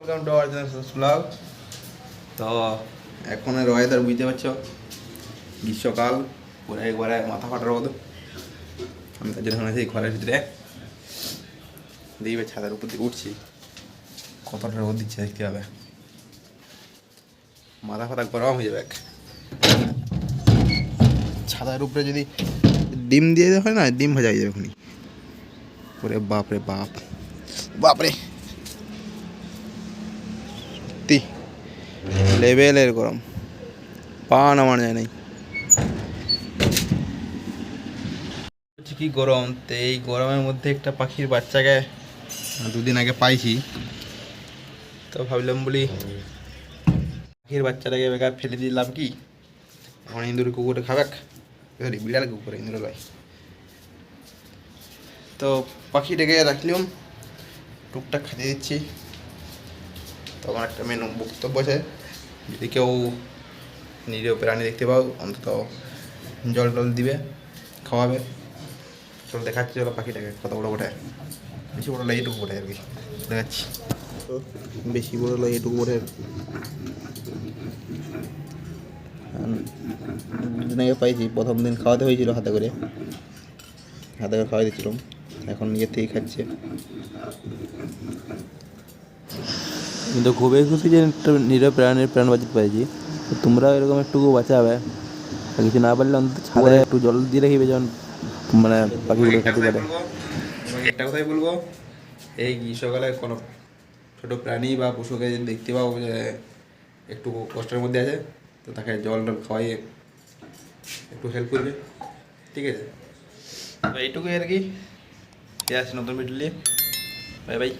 Welcome to our blog তো এখন weather বুঝতে পারছ? গ্রীষ্মকাল পুরো একবারে মাথা ফাটা রোদ আমি তার জন্য আছি, ঘরের ভিতরে। দেখবে ছাদের উপর দিয়ে উঠছি। কতটা রোদ দিচ্ছে, দেখতে হবে। মাথা ফাতা গরম হয়ে যাবে। ছাদের উপরে যদি ডিম দিয়ে হয় না, ডিম ভাজা হয়ে যাবে ওখানে ওরে বাপরে বাপ। বাপরে। সত্যি। লেভেলের গরম। পা নামানো যায় নাই। কি গরম? তো এই গরমের মধ্যে একটা পাখির বাচ্চাকে দুদিন আগে পাইছি। তো ভাবলাম বলি, পাখির বাচ্চাটাকে বেকার ফেলে দিলাম কি? এখন ইঁদুর কুকুরে খাবেক? সরি, বিড়াল কুকুরে, ইঁদুর ভাই তো পাখিটাকে রাখলাম। টুকটাক খেতে দিচ্ছি। তো আমার একটা মেন বক্তব্য আছে, যদি কেউ নিরীহ প্রাণী দেখতে পাও, অন্তত জল টল দিবে, খাওয়াবে, চলো দেখাচ্ছি চলো পাখিটাকে, কত বড় ওঠে বেশি বড় লাগে এটুকু ওঠে আর কি, দেখাচ্ছি। তো বেশি বড় লাগে এটুকু ওঠে দুদিন আগে পাইছি, প্রথম দিন খাওয়াতে হয়েছিল হাতে করে। হাতে করে খাওয়াই দিচ্ছিলাম এখন নিজের থেকেই খাচ্ছে। কিন্তু খুবই খুশি যে একটা নিরীহ প্রাণীর প্রাণ বাঁচাতে পেরেছি তো তোমরাও এরকম একটু বাঁচাবে। কিছু না পারলে অন্তত ছাদে একটু জল দিয়ে রাখিবে যেমন মানে পাখিগুলো খেতে পারে একটা কথাই বলব, এই গ্রীষ্মকালে কোনো ছোট প্রাণী বা পশুকে যদি দেখতে পাও যে একটু কষ্টের মধ্যে আছে, তো তাকে জল টল খাওয়াইয়ে একটু হেল্প করবে। ঠিক আছে? এইটুকুই আর কি। নতুন ভিডিও নিয়ে। Bye bye